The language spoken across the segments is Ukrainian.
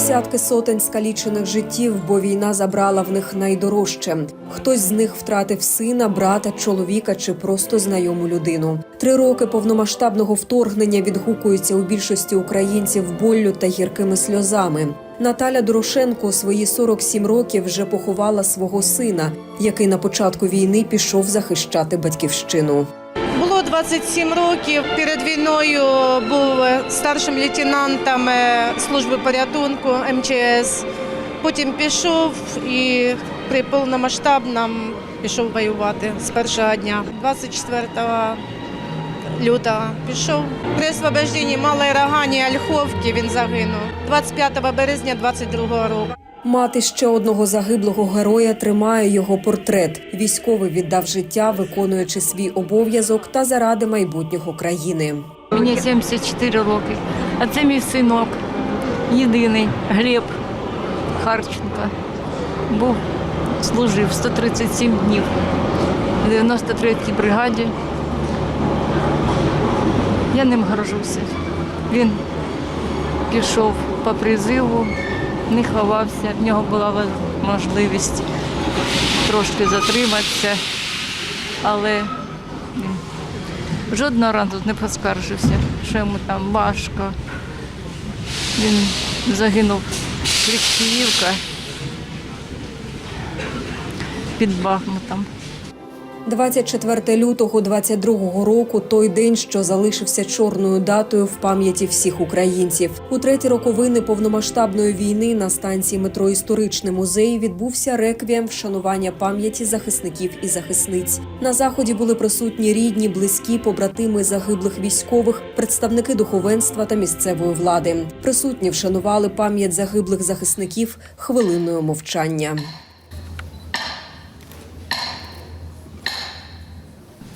Десятки сотень скалічених життів, бо війна забрала в них найдорожче. Хтось з них втратив сина, брата, чоловіка чи просто знайому людину. Три роки повномасштабного вторгнення відгукуються у більшості українців боллю та гіркими сльозами. Наталя Дорошенко у свої 47 років вже поховала свого сина, який на початку війни пішов захищати батьківщину. Було 27 років. Перед війною був е, старшим лейтенантом е, служби порятунку МЧС. Потім пішов і при повномасштабному пішов воювати з першого дня. 24 лютого пішов. При освобожденні Малої Рогані Ольховки він загинув. 25 березня 22 року. Мати ще одного загиблого героя тримає його портрет. Військовий віддав життя, виконуючи свій обов'язок та заради майбутнього країни. Мені 74 роки. А це мій синок, єдиний Глеб Харченко. Був, служив 137 днів в 93-й бригаді. Я ним горжуся. Він пішов по призиву, не ховався, в нього була можливість трошки затриматися, але Жодного разу не поскаржився, що йому там важко. Він загинув кріхівка під Бахмутом. 24 лютого 22 року той день, що залишився чорною датою в пам'яті всіх українців. У треті роковини повномасштабної війни на станції метро Історичний музей відбувся реквієм вшанування пам'яті захисників і захисниць. На заході були присутні рідні, близькі, побратими загиблих військових, представники духовенства та місцевої влади. Присутні вшанували пам'ять загиблих захисників хвилиною мовчання.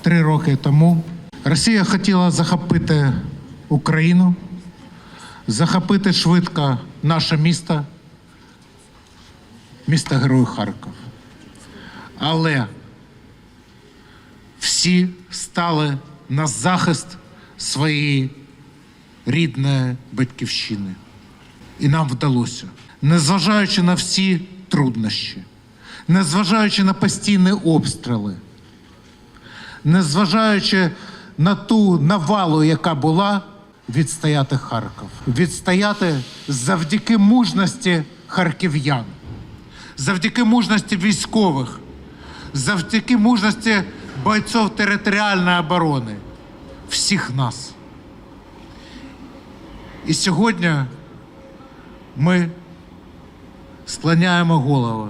Три роки тому Росія хотіла захопити Україну, захопити швидко наше місто, місто Герой Харків. Але всі стали на захист своєї рідної батьківщини. І нам вдалося, незважаючи на всі труднощі, незважаючи на постійні обстріли, незважаючи на ту навалу, яка була, відстояти Харків, відстояти завдяки мужності харків'ян, завдяки мужності військових, завдяки мужності бойців територіальної оборони, всіх нас. І сьогодні ми склоняємо голови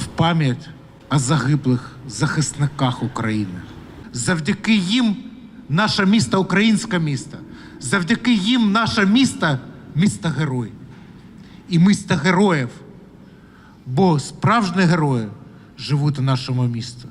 в пам'ять о загиблих захисниках України. Завдяки їм наше місто українське місто. Завдяки їм наше місто місто герой. І місто героїв. Бо справжні герої живуть у нашому місті.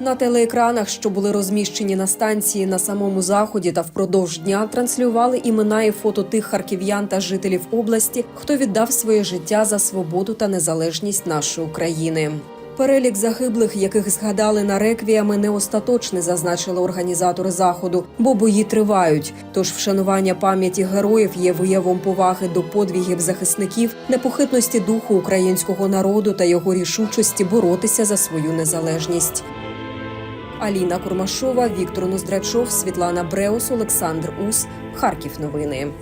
На телеекранах, що були розміщені на станції на самому заході та впродовж дня, транслювали імена і фото тих харків'ян та жителів області, хто віддав своє життя за свободу та незалежність нашої України. Перелік загиблих, яких згадали на реквіями, не остаточний, зазначили організатори заходу, бо бої тривають. Тож вшанування пам'яті героїв є виявом поваги до подвігів захисників, непохитності духу українського народу та його рішучості боротися за свою незалежність. Аліна Курмашова, Віктор Ноздрачов, Світлана Бреус, Олександр Ус. Харків. Новини.